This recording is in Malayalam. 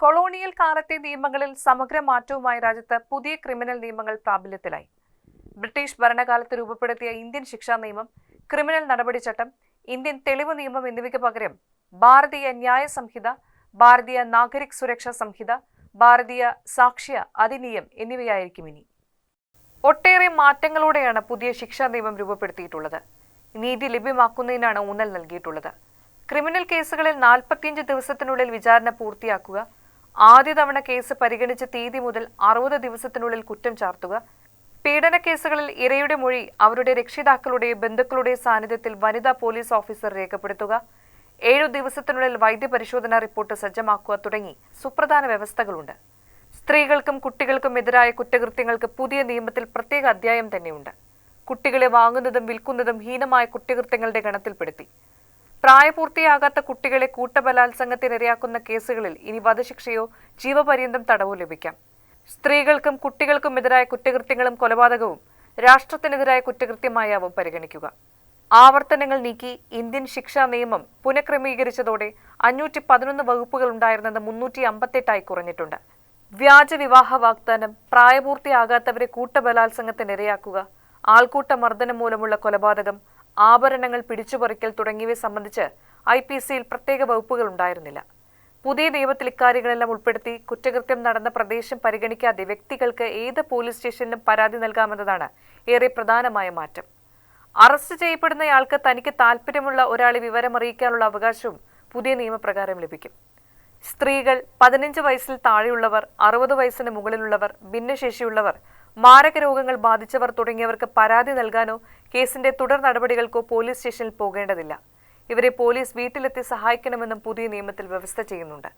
കൊളോണിയൽ കാലത്തെ നിയമങ്ങളിൽ സമഗ്ര മാറ്റവുമായി രാജ്യത്ത് പുതിയ ക്രിമിനൽ നിയമങ്ങൾ പ്രാബല്യത്തിലായി. ബ്രിട്ടീഷ് ഭരണകാലത്ത് രൂപപ്പെടുത്തിയ ഇന്ത്യൻ ശിക്ഷാ നിയമം ക്രിമിനൽ നടപടിച്ചട്ടം ഇന്ത്യൻ തെളിവ് നിയമം എന്നിവയ്ക്ക് പകരം ഭാരതീയ ന്യായ സംഹിത ഭാരതീയ നാഗരിക് സുരക്ഷാ സംഹിത ഭാരതീയ സാക്ഷ്യ അധിനിയം എന്നിവയായിരിക്കും ഇനി. ഒട്ടേറെ മാറ്റങ്ങളോടെയാണ് പുതിയ ശിക്ഷാ നിയമം രൂപപ്പെടുത്തിയിട്ടുള്ളത്. നീതി ലഭ്യമാക്കുന്നതിനാണ് ഊന്നൽ നൽകിയിട്ടുള്ളത്. ക്രിമിനൽ കേസുകളിൽ നാൽപ്പത്തിയഞ്ച് ദിവസത്തിനുള്ളിൽ വിചാരണ പൂർത്തിയാക്കുക ആദ്യ തവണ കേസ് പരിഗണിച്ച തീയതി മുതൽ അറുപത് ദിവസത്തിനുള്ളിൽ കുറ്റം ചാർത്തുക. പീഡന കേസുകളിൽ ഇരയുടെ മൊഴി അവരുടെ രക്ഷിതാക്കളുടെ ബന്ധുക്കളുടെ സാന്നിധ്യത്തിൽ വനിതാ പോലീസ് ഓഫീസർ രേഖപ്പെടുത്തുക. ഏഴു ദിവസത്തിനുള്ളിൽ വൈദ്യപരിശോധനാ റിപ്പോർട്ട് സജ്ജമാക്കുക തുടങ്ങി സുപ്രധാന വ്യവസ്ഥകളുണ്ട്. സ്ത്രീകൾക്കും കുട്ടികൾക്കും എതിരായ കുറ്റകൃത്യങ്ങൾക്ക് പുതിയ നിയമത്തിൽ പ്രത്യേക അധ്യായം തന്നെയുണ്ട്. കുട്ടികളെ വാങ്ങുന്നതും വിൽക്കുന്നതും ഹീനമായ കുറ്റകൃത്യങ്ങളുടെ ഗണത്തിൽപ്പെടുത്തി. പ്രായപൂർത്തിയാകാത്ത കുട്ടികളെ കൂട്ടബലാത്സംഗത്തിനിരയാക്കുന്ന കേസുകളിൽ ഇനി വധശിക്ഷയോ ജീവപര്യന്തം തടവോ ലഭിക്കാം. സ്ത്രീകൾക്കും കുട്ടികൾക്കും എതിരായ കുറ്റകൃത്യങ്ങളും കൊലപാതകവും രാഷ്ട്രത്തിനെതിരായ കുറ്റകൃത്യമായാവും പരിഗണിക്കുക. ആവർത്തനങ്ങൾ നീക്കി ഇന്ത്യൻ ശിക്ഷാ നിയമം പുനഃക്രമീകരിച്ചതോടെ അഞ്ഞൂറ്റി പതിനൊന്ന് വകുപ്പുകൾ ഉണ്ടായിരുന്നത് മുന്നൂറ്റി അമ്പത്തെട്ടായി കുറഞ്ഞിട്ടുണ്ട്. വ്യാജ വിവാഹ വാഗ്ദാനം പ്രായപൂർത്തിയാകാത്തവരെ കൂട്ടബലാത്സംഗത്തിനിരയാക്കുക ആൾക്കൂട്ട മർദ്ദനം മൂലമുള്ള കൊലപാതകം ആഭരണങ്ങൾ പിടിച്ചുപറിക്കൽ തുടങ്ങിയവയെ സംബന്ധിച്ച് ഐ പി സിയിൽ പ്രത്യേക വകുപ്പുകൾ ഉണ്ടായിരുന്നില്ല പുതിയ നിയമത്തിൽ ഇക്കാര്യങ്ങളെല്ലാം ഉൾപ്പെടുത്തി കുറ്റകൃത്യം നടന്ന പ്രദേശം പരിഗണിക്കാതെ വ്യക്തികൾക്ക് ഏത് പോലീസ് സ്റ്റേഷനിലും പരാതി നൽകാമെന്നതാണ് ഏറെ പ്രധാനമായ മാറ്റം. അറസ്റ്റ് ചെയ്യപ്പെടുന്നയാൾക്ക് തനിക്ക് താല്പര്യമുള്ള ഒരാളെ വിവരമറിയിക്കാനുള്ള അവകാശവും പുതിയ നിയമപ്രകാരം ലഭിക്കും. സ്ത്രീകൾ പതിനഞ്ച് വയസ്സിൽ താഴെയുള്ളവർ അറുപത് വയസ്സിന് മുകളിലുള്ളവർ ഭിന്നശേഷിയുള്ളവർ മാരക രോഗങ്ങൾ ബാധിച്ചവർ തുടങ്ങിയവർക്ക് പരാതി നൽകാനോ കേസിന്റെ തുടർ നടപടികൾക്കോ പോലീസ് സ്റ്റേഷനിൽ പോകേണ്ടതില്ല. ഇവരെ പോലീസ് വീട്ടിലെത്തി സഹായിക്കണമെന്നും പുതിയ നിയമത്തിൽ വ്യവസ്ഥ ചെയ്യുന്നുണ്ട്.